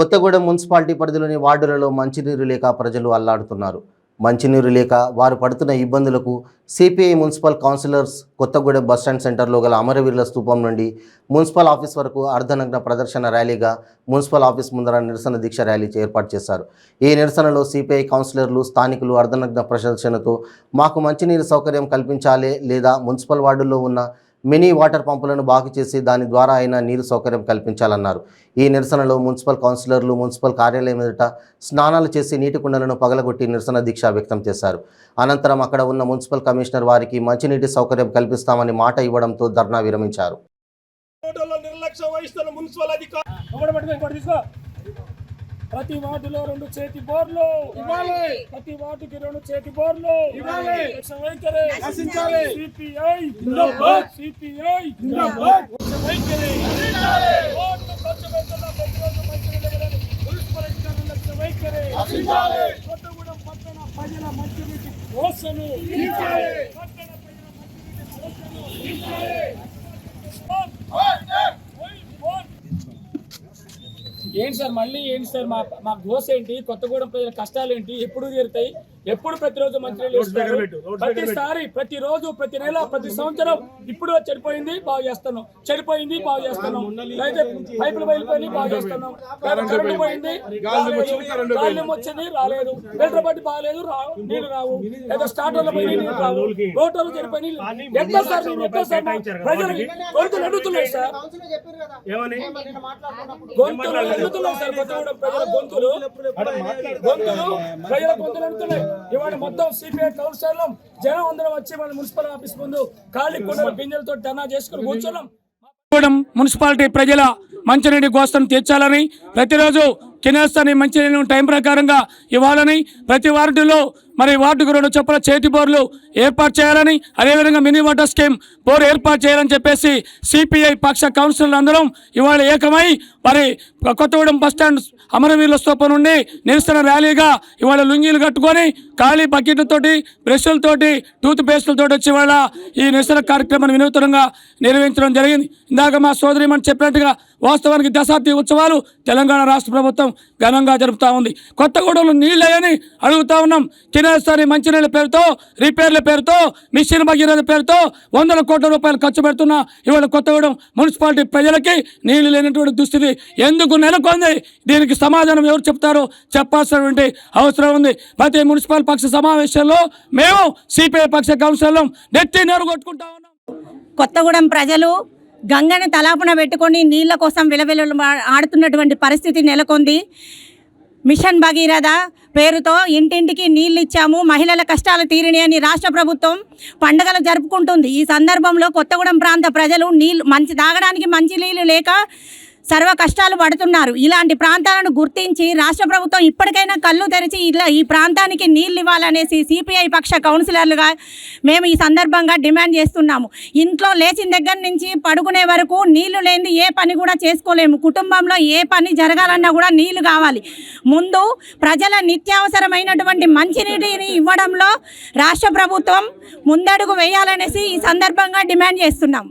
Kothagudem municipality పరిధిలోని వార్డులలో మంచినీరు లేక ప్రజలు అల్లాడుతున్నారు. మంచినీరు లేక వారు పడుతున్న ఇబ్బందులకు CPI municipal councillors Kothagudem bus stand సెంటర్లో గల అమరవీరుల స్థూపం నుండి మున్సిపల్ ఆఫీస్ వరకు అర్ధనగ్న ప్రదర్శన ర్యాలీగా మున్సిపల్ ఆఫీస్ ముందర నిరసన దీక్ష ర్యాలీ ఏర్పాటు చేశారు. ఈ నిరసనలో సిపిఐ కౌన్సిలర్లు స్థానికులు అర్ధనగ్న ప్రదర్శనతో మాకు మంచినీరు సౌకర్యం కల్పించాలే లేదా మున్సిపల్ వార్డుల్లో ఉన్న మినీ వాటర్ పంపులను బాగు చేసి దాని ద్వారా అయినా నీరు సౌకర్యం కల్పించాలన్నారు. ఈ నిరసనలో మున్సిపల్ కౌన్సిలర్లు మున్సిపల్ కార్యాలయం ఎదుట స్నానాలు చేసి నీటి కుండలను పగలగొట్టి నిరసన దీక్ష వ్యక్తం చేశారు. అనంతరం అక్కడ ఉన్న మున్సిపల్ కమిషనర్ వారికి మంచినీటి సౌకర్యం కల్పిస్తామని మాట ఇవ్వడంతో ధర్నా విరమించారు. ప్రతి వార్డులో రెండు చేతి బోర్లు. ఇవ్వాలి. ప్రతి వార్డుకి రెండు చేతి బోర్లు. ఇవ్వాలి. లక్ష్యం వైఖరి. నశించాలి. సిపిఐ వైఖరి. ఓట్లు ఖర్చు ప్రతిరోజు మున్సిపల్ నశించాలి. కొత్తగూడెం పట్టణ ప్రజల మంచినీటి కోసము పట్టణ ప్రజల మంచినీటి ఏంటి సార్ మళ్ళీ ఏంటి సార్ మా మా గోస్ ఏంటి కొత్తగూడెం ప్రజల కష్టాలు ఏంటి ఎప్పుడు తీరుతాయి? ఎప్పుడు ప్రతిరోజు మంత్రులు ఇస్తారు ప్రతిసారి ప్రతిరోజు ప్రతి నెల ప్రతి సంవత్సరం ఇప్పుడు చెడిపోయింది బాగు చేస్తున్నాం. చెడిపోయింది బాగు చేస్తున్నాం. అయితే పైపులు బయలుపోయింది బాగు చేస్తున్నాం. కరెంటు పోయింది. గాలి వచ్చింది రాలేదు. ఫిల్టర్ బట్టి బాగలేదు రావు నీళ్ళు రావు. లేదా స్టార్టర్లు పోయి నీళ్ళు రావు. రోటర్లు చెడిపోయి ఎట్లా సార్ నేను ఎట్లా సార్ ప్రజలు గొంతులు అడుగుతున్నాయి సార్. గొంతులు అడుగుతున్నాయి సార్ కొత్తగూడెం ప్రజల గొంతులు. గొంతులు ప్రజల గొంతులు అడుగుతున్నాయి. ఇవాళ మొత్తం సిపిఐ కౌన్సిలర్ జనం అందరం వచ్చి మన మున్సిపల్ ఆఫీస్ ముందు ఖాళీ కొండల బిందెలతో ధర్నా చేసుకుని కూర్చున్నాం. మున్సిపాలిటీ ప్రజల మంచినీటి కోసం తీర్చాలని ప్రతిరోజు తినేస్తాని మంచినీళ్ళను టైం ప్రకారంగా ఇవ్వాలని ప్రతి వార్డులో మరి వార్డుకు రెండు చొప్పున చేతి బోర్లు ఏర్పాటు చేయాలని అదేవిధంగా మినీ వాటర్ స్కీమ్ బోర్ ఏర్పాటు చేయాలని చెప్పేసి సిపిఐ పక్ష కౌన్సిలర్లు అందరం ఇవాళ ఏకమై మరి కొత్తగూడెం బస్టాండ్ అమరవీరుల స్తూపం నుండి నిరసన ర్యాలీగా ఇవాళ లుంగీలు కట్టుకొని ఖాళీ బకెట్లతోటి బ్రష్లతోటి టూత్ పేస్టులతోటి వచ్చి ఇవాళ ఈ నిరసన కార్యక్రమాన్ని వినూతనంగా నిర్వహించడం జరిగింది. ఇందాక మా సోదరి మనం చెప్పినట్టుగా వాస్తవానికి దశాబ్ది ఉత్సవాలు తెలంగాణ రాష్ట్ర ప్రభుత్వం ఘనంగా జరుపుతా ఉంది. కొత్తగూడెంలో నీళ్ళయని అడుగుతా ఉన్నాం. కిరాస్తాని మంచినీళ్ళ పేరుతో రిపేర్ల పేరుతో మిషన్ భగీరథ పేరుతో వందల కోట్ల రూపాయలు ఖర్చు పెడుతున్న. ఇవాళ కొత్తగూడెం మున్సిపాలిటీ ప్రజలకి నీళ్ళు లేనటువంటి దుస్థితి ఎందుకు నెలకొంది? దీనికి సమాధానం ఎవరు చెప్తారో? చెప్పాల్సినటువంటి అవసరం ఉంది. ప్రతి మున్సిపల్ పక్ష సమావేశంలో మేము సిపిఐ పక్ష కౌన్సిల్లో నెత్తి నెరగొట్టుకుంటా ఉన్నాం. కొత్తగూడెం ప్రజలు గంగని తలాపున పెట్టుకొని నీళ్ళ కోసం విలవిల ఆడుతున్నటువంటి పరిస్థితి నెలకొంది. మిషన్ భగీరథ పేరుతో ఇంటింటికి నీళ్ళు ఇచ్చాము మహిళల కష్టాలు తీరిని అని రాష్ట్ర ప్రభుత్వం పండుగలు జరుపుకుంటుంది. ఈ సందర్భంలో కొత్తగూడెం ప్రాంత ప్రజలు నీళ్ళు మంచి తాగడానికి మంచి నీళ్ళు లేక సర్వ కష్టాలు పడుతున్నారు. ఇలాంటి ప్రాంతాలను గుర్తించి రాష్ట్ర ప్రభుత్వం ఇప్పటికైనా కళ్ళు తెరిచి ఇలా ఈ ప్రాంతానికి నీళ్ళు ఇవ్వాలనేసి సిపిఐ పక్ష కౌన్సిలర్లుగా మేము ఈ సందర్భంగా డిమాండ్ చేస్తున్నాము. ఇంట్లో లేచిన దగ్గర నుంచి పడుకునే వరకు నీళ్ళు లేని ఏ పని కూడా చేసుకోలేము. కుటుంబంలో ఏ పని జరగాలన్నా కూడా నీళ్ళు కావాలి. ముందు ప్రజల నిత్యావసరమైనటువంటి మంచినీటిని ఇవ్వడంలో రాష్ట్ర ప్రభుత్వం ముందడుగు వేయాలనేసి ఈ సందర్భంగా డిమాండ్ చేస్తున్నాం.